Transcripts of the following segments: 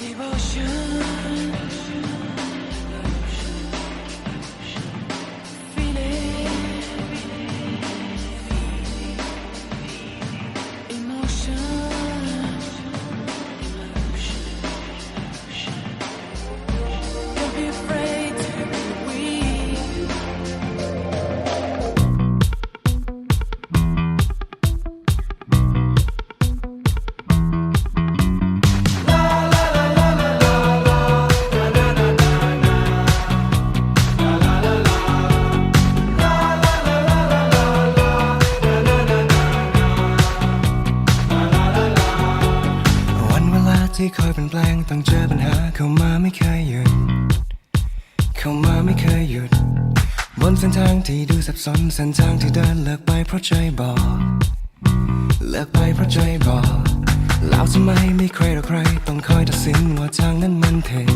你不想。 ที่คอยเปลี่ยนแปลงต้องเจอปัญหาเข้ามาไม่เคยหยุด เข้ามาไม่เคยหยุด บนเส้นทางที่ดูสับสนเส้นทางที่เดินเลิกไปเพราะใจบอกเลิกไปเพราะใจบอกแล้วทำไมไม่ใครหรอใคร ต้องคอยตัดสินว่าทางนั้นมันเท็จ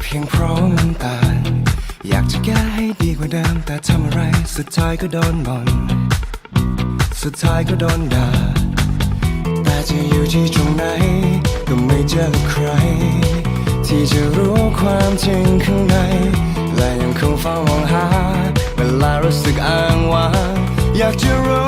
เพียงเพราะมันตางอยากจะแก้ให้ดีกว่าเดิมแต่ทำอะไร สุดท้ายก็โดนบ่นสุดท้ายก็โดนด่าแต่จะอยู่ที่ จอใคร ที่จะรู้ความจริงข้างใน และยังคงเฝ้ามองหา เวลารู้สึกอ้างว้างอยากจะรู้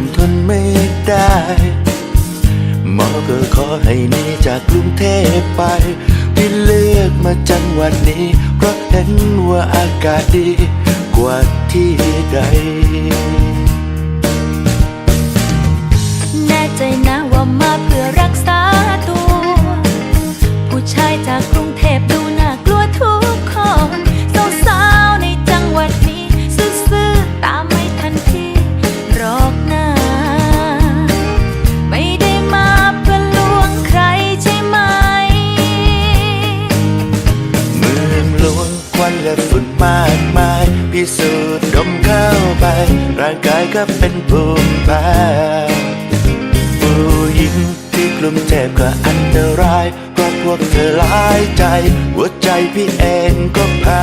นทนไม่ได้หมอก็ขอให้หนีจากกรุงเทพไปที่เลือกมาจังหวัดนี้ เพราะเห็นว่าอากาศดีกว่าที่ใดแน่ใจนะว่ามาเพื่อรักษาตัว ผู้ชายจากกรุง ก็เป็นภูมิแพ้ผู้หญิงที่กลุ่มเทพก็อันตรายเพราะพวกเธอหลายใจ หัวใจพี่เองก็แพ้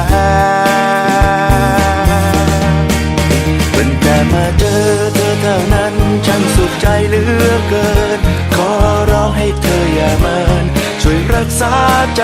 ตั้งแต่มาเจอเธอเท่านั้นฉันสุขใจเหลือเกิน ขอร้องให้เธออย่าเมินช่วยรักษาใจ